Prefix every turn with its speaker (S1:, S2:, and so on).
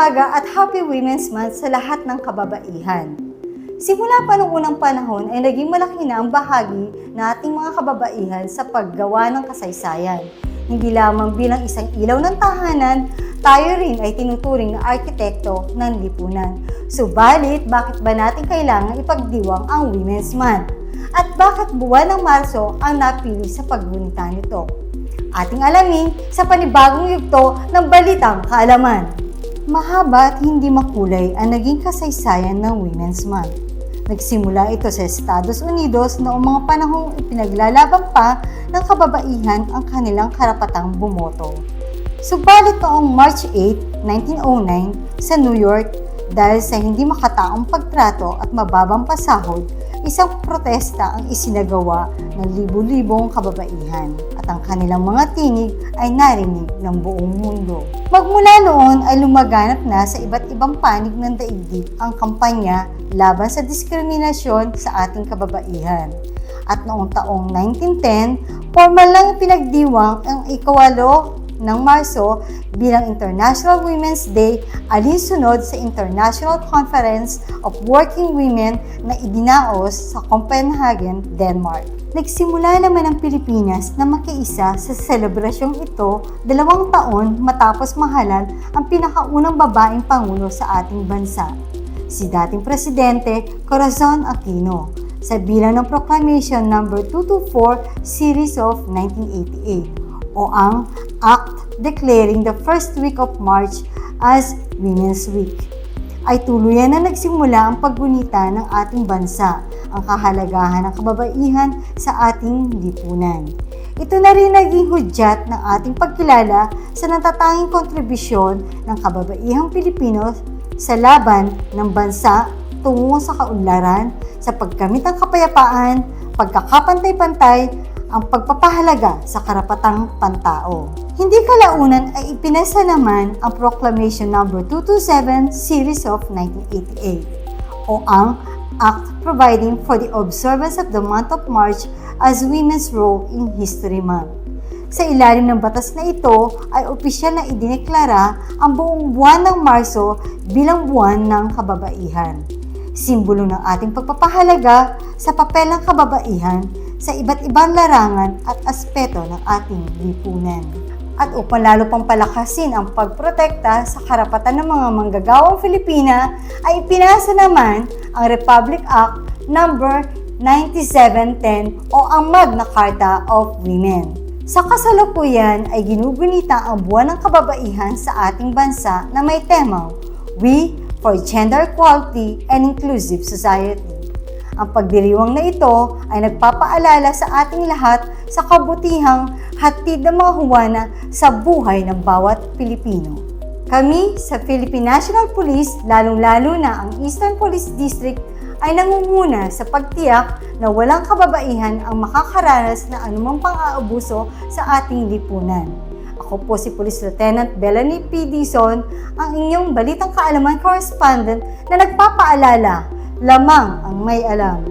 S1: umaga at Happy Women's Month sa lahat ng kababaihan. Simula pa noong unang panahon ay naging malaki na ang bahagi ng ating mga kababaihan sa paggawa ng kasaysayan. Hindi lamang bilang isang ilaw ng tahanan, tayo rin ay tinuturing na arkitekto ng lipunan. Subalit, bakit ba natin kailangan ipagdiwang ang Women's Month? At bakit buwan ng Marso ang napili sa paggunita nito? Ating alamin sa panibagong yugto ng Balitang Kaalaman. Mahaba at hindi makulay ang naging kasaysayan ng Women's Month. Nagsimula ito sa Estados Unidos noong mga panahong ipinaglalaban pa ng kababaihan ang kanilang karapatang bumoto. Subalit noong March 8, 1909 sa New York, dahil sa hindi makataong pagtrato at mababang pasahod, isang protesta ang isinagawa ng libu-libong kababaihan at ang kanilang mga tinig ay narinig ng buong mundo. Magmula noon ay lumaganap na sa iba't ibang panig ng daigdig ang kampanya laban sa diskriminasyon sa ating kababaihan. At noong taong 1910, formal lang pinagdiwang ang ikawalo ng Marso bilang International Women's Day alinsunod sa International Conference of Working Women na idinaos sa Copenhagen, Denmark. Nagsimula naman ang Pilipinas na makiisa sa selebrasyong ito dalawang taon matapos mahalal ang pinakaunang babaeng pangulo sa ating bansa, si dating Presidente Corazon Aquino sa bilang ng Proclamation No. 224 Series of 1988 o ang Act declaring the first week of March as Women's Week. Ay tuluyan na nagsimula ang paggunita ng ating bansa, ang kahalagahan ng kababaihan sa ating lipunan. Ito na rin naging hudyat ng ating pagkilala sa natatanging kontribusyon ng kababaihang Pilipino sa laban ng bansa tungo sa kaunlaran, sa pagkamit ng kapayapaan, pagkakapantay-pantay, ang pagpapahalaga sa karapatang pantao. Hindi kalaunan ay ipinasa naman ang Proclamation No. 227 Series of 1988 o ang Act providing for the observance of the month of March as Women's Role in History Month. Sa ilalim ng batas na ito ay opisyal na idineklara ang buong buwan ng Marso bilang buwan ng kababaihan. Simbolo ng ating pagpapahalaga sa papel ng kababaihan sa iba't ibang larangan at aspeto ng ating lipunan. At upang lalo pang palakasin ang pagprotekta sa karapatan ng mga manggagawang Filipina, ay ipinasa naman ang Republic Act No. 9710 o ang Magna Carta of Women. Sa kasalukuyan ay ginugunita ang buwan ng kababaihan sa ating bansa na may temang We for Gender Equality and Inclusive Society. Ang pagdiriwang na ito ay nagpapaalala sa ating lahat sa kabutihang hatid ng mga huwana sa buhay ng bawat Pilipino. Kami sa Philippine National Police, lalong-lalo na ang Eastern Police District, ay nangunguna sa pagtiyak na walang kababaihan ang makakaranas na anumang pang-aabuso sa ating lipunan. Ako po si Police Lieutenant Bellany P. Dizon, ang inyong Balitang Kaalaman Correspondent na nagpapaalala, lamang ang may alam.